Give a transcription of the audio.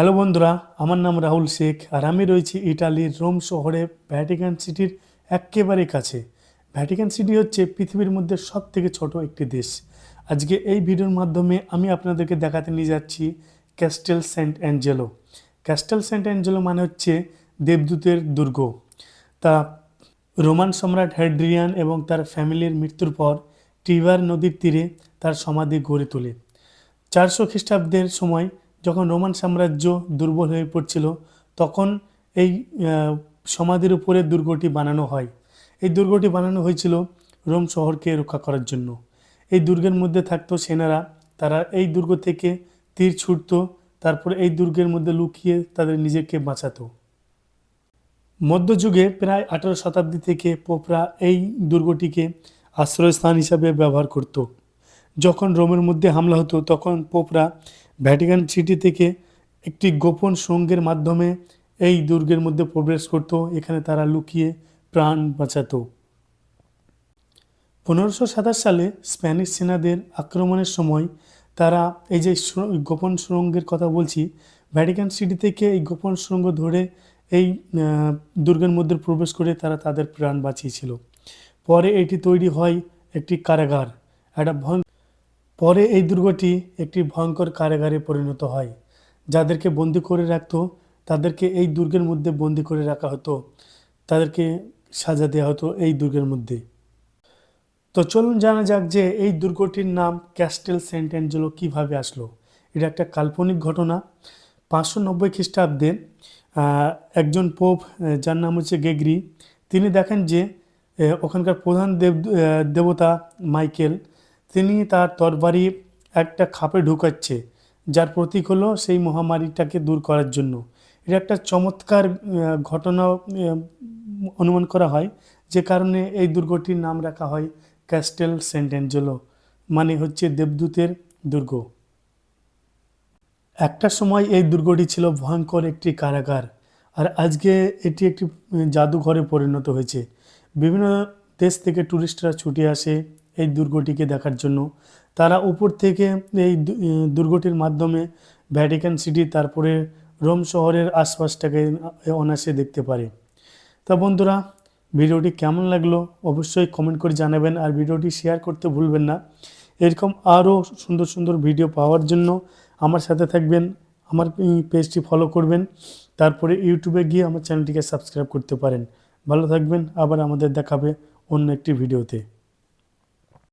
Hello বন্ধুরা, আমার নাম রাহুল শেখ আর আমি রয়েছি ইটালির রোম শহরে ভ্যাটিকান সিটির একেবারে কাছে। ভ্যাটিকান সিটি হচ্ছে পৃথিবীর মধ্যে সব থেকে ছোট একটি দেশ। আজকে এই ভিডিওর মাধ্যমে আমি আপনাদেরকে দেখাতে নিয়ে যাচ্ছি Castel Sant Angelo. Castel Sant Angelo মানে হচ্ছে দেবদূতের দুর্গ। তা রোমান সম্রাট হ্যাড্রিয়ান এবং তার ফ্যামিলির মৃত্যুর পর টিভার নদীর তীরে তার সমাধি গড়ে তোলে। চারশো খ্রিস্টাব্দের সময় যখন রোমান সাম্রাজ্য দুর্বল হয়ে পড়ছিল, তখন এই সমাধির উপরে দুর্গটি বানানো হয়। এই দুর্গটি বানানো হয়েছিল রোম শহরকে রক্ষা করার জন্য। এই দুর্গের মধ্যে থাকতো সেনারা। তারা এই দুর্গ থেকে তীর ছুটতো, তারপরে এই দুর্গের মধ্যে লুকিয়ে তাদের নিজেকে বাঁচাতো। মধ্যযুগে প্রায় আঠারো শতাব্দী থেকে পোপরা এই দুর্গটিকে আশ্রয়স্থান হিসাবে ব্যবহার করত। যখন রোমের মধ্যে হামলা হতো, তখন পোপরা ভ্যাটিকান সিটি থেকে একটি গোপন সঙ্গের মাধ্যমে এই দুর্গের মধ্যে প্রবেশ করত। এখানে তারা লুকিয়ে প্রাণ বাঁচাতো। পনেরোশো সাতাশ সালে স্প্যানিশ সেনাদের আক্রমণের সময় তারা এই যে গোপন সুড়ঙ্গের কথা বলছি ভ্যাটিকান সিটি থেকে এই গোপন সুড়ঙ্গ ধরে এই দুর্গের মধ্যে প্রবেশ করে তারা তাদের প্রাণ বাঁচিয়েছিল। পরে এটি তৈরি হয় একটি কারাগার, একটা ভয়ঙ্কর পরে এই দুর্গটি একটি ভয়ঙ্কর কারাগারে পরিণত হয়। যাদেরকে বন্দি করে রাখত, তাদেরকে এই দুর্গের মধ্যে বন্দি করে রাখা হতো। তাদেরকে সাজা দেওয়া হতো এই দুর্গের মধ্যে। তো চলুন জানা যাক যে এই দুর্গটির নাম ক্যাস্টেল সেন্ট অ্যাঞ্জেলো কীভাবে আসলো। এটা একটা কাল্পনিক ঘটনা। পাঁচশো নব্বই খ্রিস্টাব্দে একজন পোপ যার নাম হচ্ছে গেগরি, তিনি দেখেন যে ওখানকার প্রধান দেব দেবতা মাইকেল তিনি তার তরবারি একটা খাপে ঢুকাচ্ছে, যার প্রতীক হলো সেই মহামারীটাকে দূর করার জন্য। এটা একটা চমৎকার ঘটনা অনুমান করা হয়, যে কারণে এই দুর্গটির নাম রাখা হয় ক্যাস্টেল সেন্ট অ্যাঞ্জেলো মানে হচ্ছে দেবদূতের দুর্গ। একটা সময় এই দুর্গটি ছিল ভয়ঙ্কর একটি কারাগার, আর আজকে এটি একটি জাদুঘরে পরিণত হয়েছে। বিভিন্ন দেশ থেকে ট্যুরিস্টরা ছুটে আসে এই দুর্গটিকে দেখার জন্য। তারা উপর থেকে এই দুর্গটির মাধ্যমে ভ্যাটিকান সিটি তারপরে রোম শহরের আশপাশটাকে অনায়াসে দেখতে পারে। তা বন্ধুরা, ভিডিওটি কেমন লাগল অবশ্যই কমেন্ট করে জানাবেন আর ভিডিওটি শেয়ার করতে ভুলবেন না। এরকম আরও সুন্দর সুন্দর ভিডিও পাওয়ার জন্য আমার সাথে থাকবেন, আমার পেজটি ফলো করবেন, তারপরে ইউটিউবে গিয়ে আমার চ্যানেলটিকে সাবস্ক্রাইব করতে পারেন। ভালো থাকবেন, আবার আমাদের দেখাবে অন্য একটি ভিডিওতে